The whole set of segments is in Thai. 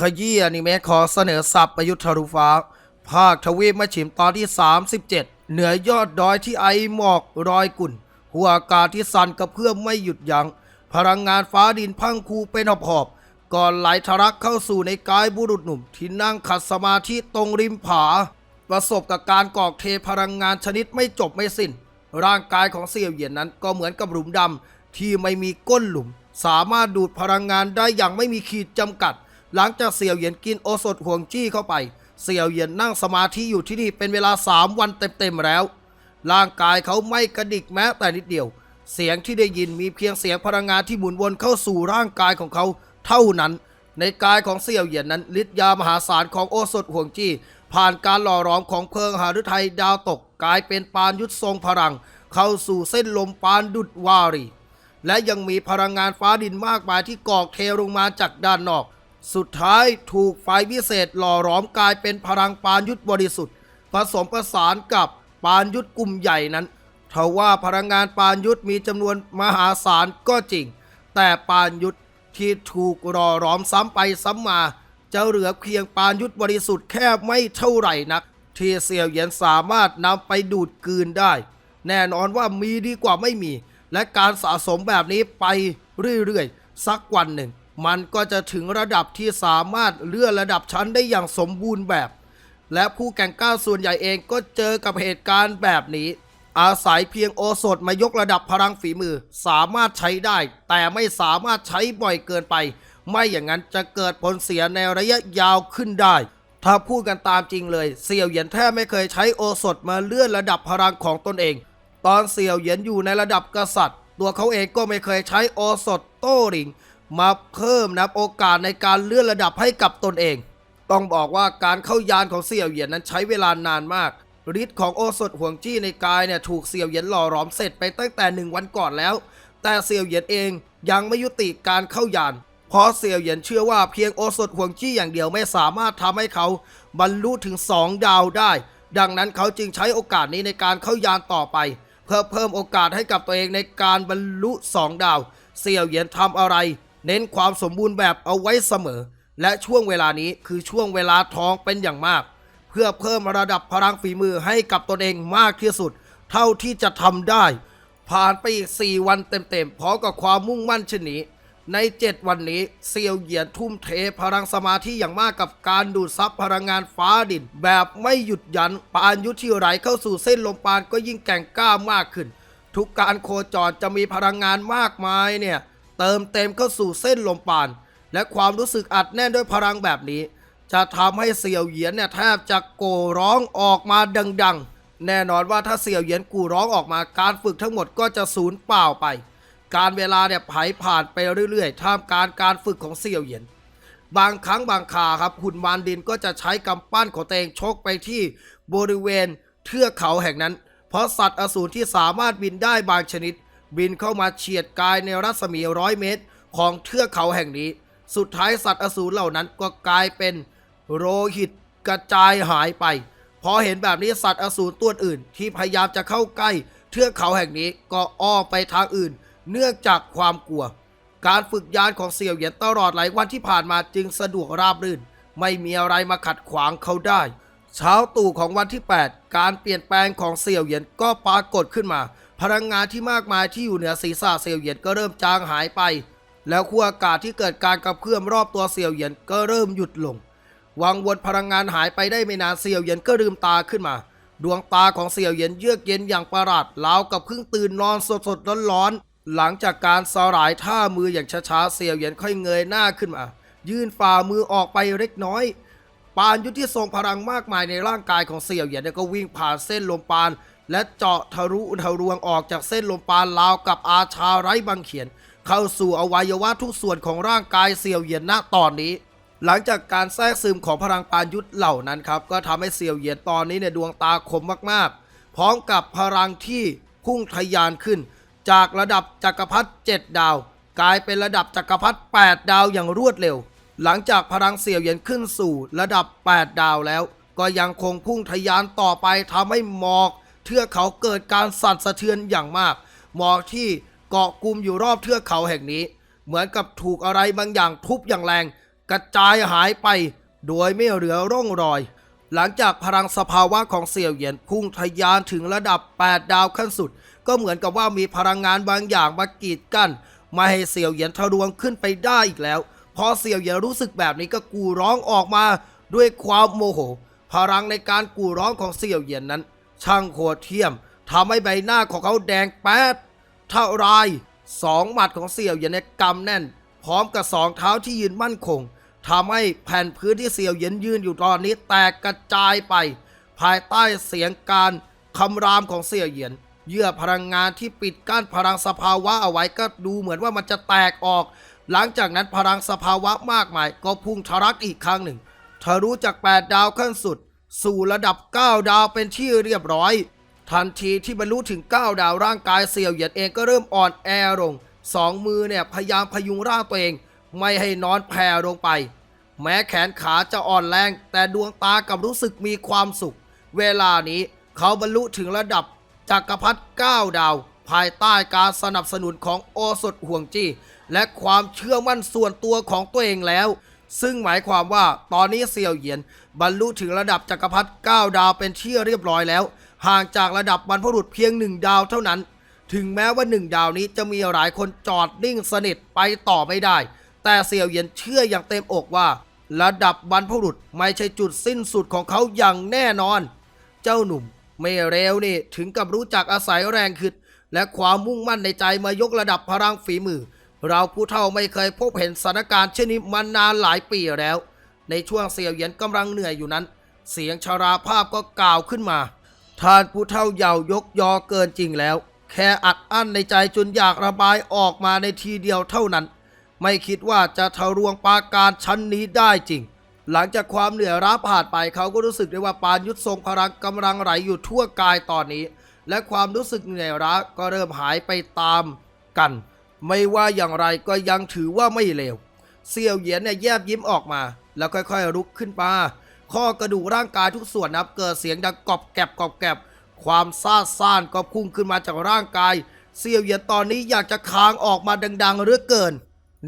ขยี้อนิเมะขอเสนอสับประยุทธ์ทะลุฟ้า ภาคทวีปมะฉิมตอนที่ 37 เหนือยอดดอยที่ไอหมอกรอยกุ่น หัวอากาศที่สั่นกระเพื่อมไม่หยุดยัง้ง พลังงานฟ้าดินพังคูเป็นหอบหอบ ก่อนไหลทะลักเข้าสู่ในกายบุรุษหนุ่ม ที่นั่งขัดสมาธิตรงริมผา ประสบกับการกอกเทพลังงานชนิดไม่จบไม่สิ้น ร่างกายของเสี่ยวเหยียนนั้นก็เหมือนกับหลุมดำที่ไม่มีก้นหลุม สามารถดูดพลังงานได้อย่างไม่มีขีดจำกัด หลังจากเสี่ยวเหยียนกินโอสถห่วงจี้เข้าไป เสี่ยวเหยียนนั่งสมาธิอยู่ที่นี่เป็นเวลา3วันเต็มๆแล้ว ร่างกายเขาไม่กระดิกแม้แต่นิดเดียว เสียงที่ได้ยินมีเพียงเสียงพลังงานที่หมุนวนเข้าสู่ร่างกายของเขาเท่านั้น ในกายของเสี่ยวเหยียนนั้นฤทธิ์ยามหาศาลของโอสถห่วงจี้ ผ่านการหล่อหลอมของเพลิงหฤทัยดาวตกกลายเป็นปานยุทธทรงพลัง เข้าสู่เส้นลมปานดุดวารีและยังมีพลังงานฟ้าดินมากมายที่กอกเทลงมาจากด้านนอก สุดท้ายถูกไฟพิเศษหล่อหลอมกลายเป็นพลังปานยุทธบริสุทธิ์ ผสมผสานกับปานยุทธกลุ่มใหญ่นั้นทว่าพลังงานปานยุทธมีจำนวนมหาศาลก็จริง แต่ปานยุทธที่ถูกหล่อหลอมซ้ำไปซ้ำมาจะเหลือเพียงปานยุทธบริสุทธิ์แค่ไม่เท่าไหร่นัก ที่เสี่ยวเหยียนสามารถนำไปดูดกลืนได้ แน่นอนว่ามีดีกว่าไม่มี และการสะสมแบบนี้ไปเรื่อยๆ สักวันหนึ่ง มันก็จะถึงระดับที่สามารถเลื่อนระดับชั้นได้อย่างสมบูรณ์แบบ และผู้แก่งกล้าส่วนใหญ่เองก็เจอกับเหตุการณ์แบบนี้ อาศัยเพียงโอสถมายกระดับพลังฝีมือสามารถใช้ได้ แต่ไม่สามารถใช้บ่อยเกินไป ไม่อย่างนั้นจะเกิดผลเสียในระยะยาวขึ้นได้ ถ้าพูดกันตามจริงเลย เสี่ยวเหยียนแทบไม่เคยใช้โอสถมาเลื่อนระดับพลังของตนเอง ตอนเสี่ยวเหยียนอยู่ในระดับกษัตริย์ ตัวเขาเองก็ไม่เคยใช้โอสถโต้ริง มาเพิ่มนับโอกาสในการเลื่อนระดับให้กับตนเอง ต้องบอกว่าการเข้ายานของเสี่ยวเหยียนนั้นใช้เวลานานมากฤทธิ์ของโอสถห่วงจี้ในกายเนี่ยถูกเสี่ยวเหยียนหล่อหลอมเสร็จไปตั้งแต่หนึ่งวันก่อนแล้ว แต่เสี่ยวเหยียนเองยังไม่ยุติการเข้ายานเพราะเสี่ยวเหยียนเชื่อว่าเพียงโอสถห่วงจี้อย่างเดียวไม่สามารถทำให้เขาบรรลุถึง 2 ดาวได้ ดังนั้นเขาจึงใช้โอกาสนี้ในการเข้ายานต่อไป เพื่อเพิ่มโอกาสให้กับตัวเองในการบรรลุ 2 ดาว เสี่ยวเหยียนทำอะไร เน้นความสมบูรณ์แบบเอาไว้เสมอ และช่วงเวลานี้คือช่วงเวลาทองเป็นอย่างมาก เพื่อเพิ่มระดับพลังฝีมือให้กับตนเองมากที่สุด เท่าที่จะทำได้ ผ่านไปอีก 4 วันเต็มๆพร้อมกับความมุ่งมั่นเช่นนี้ ใน 7 วันนี้เซียวเหยียนทุ่มเทพลังสมาธิอย่างมากกับการดูดซับพลังงานฟ้าดิน แบบไม่หยุดยันปานยุทธที่ไหลเข้าสู่เส้นลมปานก็ยิ่งแก่งกล้ามากขึ้น ทุกการโคจรจะมีพลังงานมากมายเนี่ย เติมเต็มเข้าสู่เส้นลมปาน และความรู้สึกอัดแน่นด้วยพลังแบบนี้ จะทำให้เสี่ยวเหยียนเนี่ยแทบจะโกร้องออกมาดัง ๆ แน่นอนว่าถ้าเสี่ยวเหยียนกูร้องออกมาการฝึกทั้งหมดก็จะสูญเปล่าไป การเวลาเนี่ยไผผ่านไปเรื่อยๆท่ามกลารการฝึกของเสี่ยวเหยียนบางครั้งบางคาครับหุ่นวานดินก็จะใช้กำปั้นของตัวเองชกไปที่บริเวณเทือกเขาแห่งนั้น เพราะสัตว์อสูรที่สามารถบินได้บางชนิด บินเข้ามาเฉียดกายในรัศมีร้อยเมตร ของเทือกเขาแห่งนี้ สุดท้ายสัตว์อสูรเหล่านั้นก็กลายเป็นโรหิตกระจายหายไป พอเห็นแบบนี้สัตว์อสูรตัวอื่น ที่พยายามจะเข้าใกล้ เทือกเขาแห่งนี้ก็อ้อมไปทางอื่น เนื่องจากความกลัว การฝึกยานของเสี่ยวเหยียนตลอดหลายวันที่ผ่านมาจึงสะดวกราบรื่น ไม่มีอะไรมาขัดขวางเขาได้เช้าตู่ของวันที่ 8 การเปลี่ยนแปลงของเสี่ยวเหยียนก็ปรากฏขึ้นมา พลังงานที่มากมายที่อยู่เหนือศีรษะเสี่ยวเหยียนก็เริ่มจางหายไป แล้วขั้วอากาศที่เกิดการกระเพื่อมรอบตัวเสี่ยวเหยียนก็เริ่มหยุดลง วังวนพลังงานหายไปได้ไม่นานเสี่ยวเหยียนก็ลืมตาขึ้นมา ดวงตาของเสี่ยวเหยียนเยือกเย็นอย่างประหลาดราวกับเพิ่งตื่นนอนสดสดร้อนๆหลังจากการสลายท่ามืออย่างช้าๆเสี่ยวเหยียนค่อยเงยหน้าขึ้นมา ยื่นฝ่ามือออกไปเล็กน้อยปานยุทธที่ทรงพลังมากมายในร่างกายของเสี่ยวเหยียนก็วิ่งผ่านเส้นลมปาน และเจาะทะลุทะลวงออกจากเส้นลมปานราวกับอาชาไร้บังเขียน เข้าสู่อวัยวะทุกส่วนของร่างกายเสี่ยวเหยียนณตอนนี้ หลังจากการแทรกซึมของพลังปานยุทธเหล่านั้นครับก็ทำให้เสี่ยวเหยียนตอนนี้เนี่ยดวงตาคมมากๆ พร้อมกับพลังที่พุ่งทะยานขึ้น จากระดับจักรพรรดิ7ดาว กลายเป็นระดับจักรพรรดิ8ดาวอย่างรวดเร็ว หลังจากพลังเสี่ยวเหยียนขึ้นสู่ระดับ 8 ดาวแล้ว ก็ยังคงพุ่งทะยานต่อไปทำให้หมอก เทือกเขาเกิดการสั่นสะเทือนอย่างมาก หมอกที่เกาะกลุ่มอยู่รอบเทือกเขาแห่งนี้ เหมือนกับถูกอะไรบางอย่างทุบอย่างแรง กระจายหายไป โดยไม่เหลือร่องรอย หลังจากพลังสภาวะของเสี่ยวเหยียนพุ่งทะยานถึงระดับ 8 ดาวขั้นสุด ก็เหมือนกับว่ามีพลังงานบางอย่างมากีดกั้นไม่ให้เสี่ยวเหยียนทะลวงขึ้นไปได้อีกแล้วพอเสี่ยวเหยียนรู้สึกแบบนี้ก็กูร้องออกมาด้วยความโมโหพลังในการกูร้องของเสี่ยวเหยียนนั้น ช่างโหดเที่ยมทำให้ใบหน้าของเขาแดงแป๊ดเท่าไรสองหมัดของเสี่ยวเหยียนในกำแน่น พร้อมกับสองเท้าที่ยืนมั่นคงทำให้แผ่นพื้นที่เสี่ยวเหยียนยืนอยู่ตอนนี้แตกกระจายไป ภายใต้เสียงการคำรามของเสี่ยวเหยียนเยื่อพลังงานที่ปิดกั้นพลังสภาวะเอาไว้ก็ดูเหมือนว่ามันจะแตกออก หลังจากนั้นพลังสภาวะมากมาย ก็พุ่งทะลักอีกครั้งหนึ่งทะลุจาก8ดาวขั้นสุด สู่ระดับ 9 ดาวเป็นที่เรียบร้อย ทันทีที่บรรลุถึง 9 ดาวร่างกายเสี่ยวเหยียนเองก็เริ่มอ่อนแอลงสองมือเนี่ยพยายามพยุงร่างตัวเอง ไม่ให้นอนแผ่ลงไป แม้แขนขาจะอ่อนแรง แต่ดวงตากลับรู้สึกมีความสุข เวลานี้เขาบรรลุถึงระดับจักรพรรดิ9ดาว ภายใต้การสนับสนุนของโอสถห่วงจี้และความเชื่อมั่นส่วนตัวของตัวเองแล้ว ซึ่งหมายความว่าตอนนี้เซียวเหยียน บรรลุถึงระดับจักรพรรดิ9ดาวเป็นที่เรียบร้อยแล้ว ห่างจากระดับบรรพบุรุษเพียงหนึ่งดาวเท่านั้น ถึงแม้ว่าหนึ่งดาวนี้จะมีหลายคนจอดนิ่งสนิทไปต่อไม่ได้ แต่เสี่ยวเหยียนเชื่ออย่างเต็มอกว่า ระดับบรรพบุรุษไม่ใช่จุดสิ้นสุดของเขาอย่างแน่นอน เจ้าหนุ่มไม่เร็วนี่ถึงกับรู้จักอาศัยแรงขึ้นและความมุ่งมั่นในใจมายกระดับพลังฝีมือ เราผู้เฒ่าไม่เคยพบเห็นสถานการณ์เช่นนี้มานานหลายปีแล้ว ในช่วงเสี่ยวเหยียนกำลังเหนื่อยอยู่นั้น เสียงชาราภาพก็กล่าวขึ้นมา ท่านผู้เฒ่าเยาวยกยอเกินจริงแล้ว แค่อัดอั้นในใจจนอยากระบายออกมาในทีเดียวเท่านั้น ไม่คิดว่าจะทะลวงปาการชั้นนี้ได้จริง หลังจากความเหนื่อยล้าผ่านไปเขาก็รู้สึกได้ว่าปานยุทธทรงพลังกำลังไหลอยู่ทั่วกายตอนนี้ และความรู้สึกเหนื่อยล้าก็เริ่มหายไปตามกัน ไม่ว่าอย่างไรก็ยังถือว่าไม่เลวเซียวเหยียนเนี่ยแยบยิ้มออกมา แล้วค่อยๆลุกขึ้นมา ข้อกระดูกร่างกายทุกส่วนนับเกิดเสียงดังกรอบแกรบกรอบแกรบความซ่าซ่านก็พุ่งขึ้นมาจากร่างกาย เซียวเหยียนตอนนี้อยากจะค้างออกมาดังๆเหลือเกิน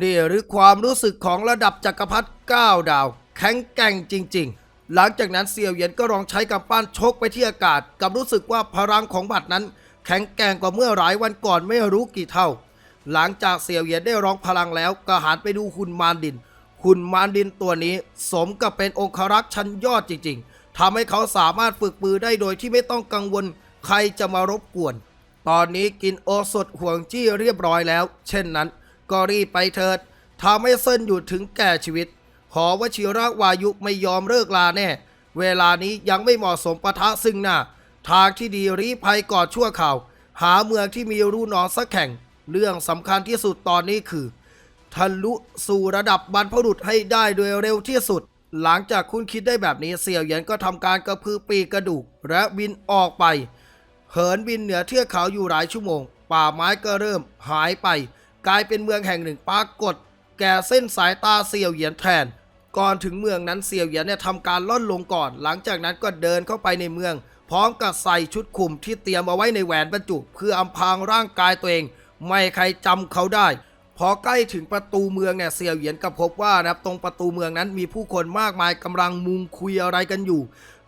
นี่หรือความรู้สึกของระดับจักรพรรดิ9ดาว แข็งแกร่งจริง ๆ หลังจากนั้นเซียวเหยียนก็ลองใช้กำปั้นชกไปที่อากาศ กับรู้สึกว่าพลังของบัตรนั้น แข็งแกร่งกว่าเมื่อหลายวันก่อนไม่รู้กี่เท่า หลังจากเสี่ยวเหยียนได้ร้องพลังแล้วก็หันไปดูหุ่นมารดินหุ่นมารดินตัวนี้ สมกับเป็นองครักษ์ชั้นยอดจริง ๆทำให้เขาสามารถฝึกปือได้โดยที่ไม่ต้องกังวล ใครจะมารบกวน ตอนนี้กินโอสถห่วงจี้เรียบร้อยแล้ว เช่นนั้น ก็รีบไปเถิดทำให้เส้นอยู่ถึงแก่ชีวิต ขอวชิระวายุไม่ยอมเลิกลาแน่ เวลานี้ยังไม่เหมาะสมปะทะซึ่งหน้า ทางที่ดีรีบภัยก่อนชั่วข่าว หาเมืองที่มีรูนอนสักแข่ง เรื่องสำคัญที่สุดตอนนี้คือ ทะลุสู่ระดับบรรพบุรุษให้ได้โดยเร็วที่สุด หลังจากคุณคิดได้แบบนี้เสี่ยวเหยียนก็ทำการกระพือปีกกระดูก และบินออกไป เหินบินเหนือเทือกเขาอยู่หลายชั่วโมง ป่าไม้ก็เริ่มหายไป กลายเป็นเมืองแห่งหนึ่งปรากฏ แก่เส้นสายตาเสี่ยวเหยียนแทน ก่อนถึงเมืองนั้นเสี่ยวเหยียนเนี่ยทำการล่อนลงก่อน หลังจากนั้นก็เดินเข้าไปในเมือง พร้อมกับใส่ชุดคลุมที่เตรียมเอาไว้ในแหวนบรรจุ เพื่ออำพรางร่างกายตัวเอง ไม่ใครจำเขาได้ พอใกล้ถึงประตูเมืองเนี่ยเสี่ยวเหยียนก็พบว่านะครับตรงประตูเมืองนั้นมีผู้คนมากมายกำลังมุงคุยอะไรกันอยู่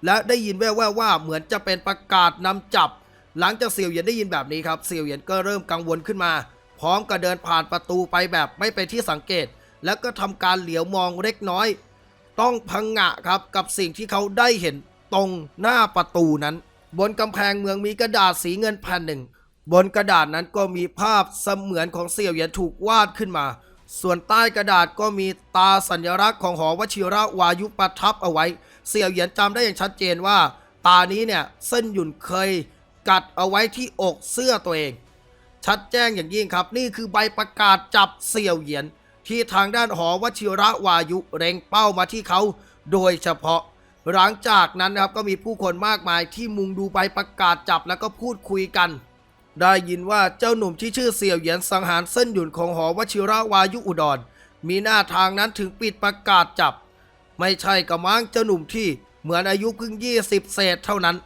และได้ยินแว่วๆว่าเหมือนจะเป็นประกาศนำจับ หลังจากเสี่ยวเหยียนได้ยินแบบนี้ครับเสี่ยวเหยียนก็เริ่มกังวลขึ้นมา พร้อมกับเดินผ่านประตูไปแบบไม่เป็นที่สังเกต แล้วก็ทำการเหลียวมองเล็กน้อย ต้องพังงะครับกับสิ่งที่เขาได้เห็นตรงหน้าประตูนั้น บนกำแพงเมืองมีกระดาษสีเงินแผ่นหนึ่ง บนกระดาษนั้นก็มีภาพเสมือนของเสี่ยวเหยียนถูกวาดขึ้นมา ส่วนใต้กระดาษก็มีตาสัญลักษณ์ของหอวชิระวายุประทับเอาไว้ เสี่ยวเหยียนจำได้อย่างชัดเจนว่า ตานี้เนี่ยเส้นหยุ่นเคยกัดเอาไว้ที่อกเสื้อตัวเอง ชัดแจ้งอย่างยิ่งครับ นี่คือใบประกาศจับเสี่ยวเหยียน ที่ทางด้านหอวชิระวายุเร็งเป้ามาที่เขาโดยเฉพาะหลังจากนั้นนะครับก็มีผู้คนมากมายที่มุงดูใบประกาศจับแล้วก็พูดคุยกัน ได้ยินว่าเจ้าหนุ่มที่ชื่อเสี่ยวเหยียนสังหารเส้นหยุ่นของหอวชิระวายุอุดร มีหน้าทางนั้นถึงปิดประกาศจับ ไม่ใช่กระมังเจ้าหนุ่มที่เหมือนอายุเพิ่งยี่สิบเศษเท่านั้น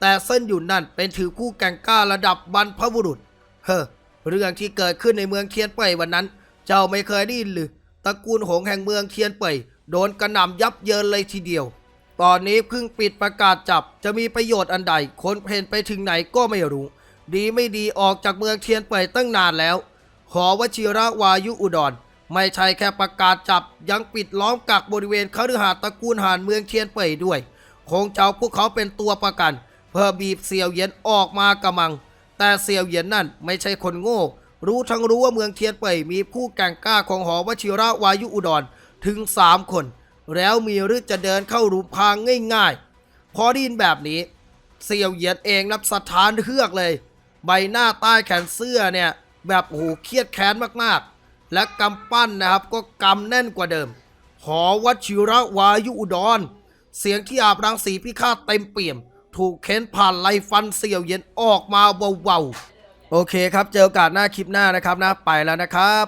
แต่เส้นหยุ่นนั่นเป็นถือคู่แก่งกล้าระดับบรรพบุรุษ เฮ้อเรื่องที่เกิดขึ้นในเมืองเทียนเป่ยวันนั้น เจ้าไม่เคยได้ยินหรือตระกูลหงแห่งเมืองเทียนเป่ยโดนกระหน่ำยับเยินเลยทีเดียว ตอนนี้เพิ่งปิดประกาศจับจะมีประโยชน์อันใดคนเพนไปถึงไหนก็ไม่รู้ ดีไม่ดีออกจากเมืองเทียนเป่ยตั้งนานแล้วหอวชิระวายุอุดร ไม่ใช่แค่ประกาศจับยังปิดล้อมกักบริเวณคฤหาสน์ตระกูลหานเมืองเทียนเป่ยด้วย คงจะเอาพวกเขาเป็นตัวประกัน เพื่อบีบเสี่ยวเหยียนออกมากำมัง แต่เสี่ยวเหยียนนั่นไม่ใช่คนโง่ รู้ทั้งรู้ว่าเมืองเทียนเป่ยมีผู้แก่งกล้าของหอวชิระวายุอุดรถึงสามคน แล้วมีหรือจะเดินเข้ารูพางง่ายๆ พอได้ยินแบบนี้ เสี่ยวเหยียนเองนับสถานเฮือกเลย ใบหน้าใต้แขนเสื้อเนี่ยแบบโอ้โหเครียดแค้นมากๆ และกำปั้นนะครับก็กำแน่นกว่าเดิม หอวัชิระวายุอุดร เสียงที่อาบรังสีพิฆาตเต็มเปี่ยม ถูกเค้นผ่านไลฟันเสี่ยวเย็นออกมาเบาๆ โอเคครับ เจอโอกาสหน้าคลิปหน้านะครับนะ ไปแล้วนะครับ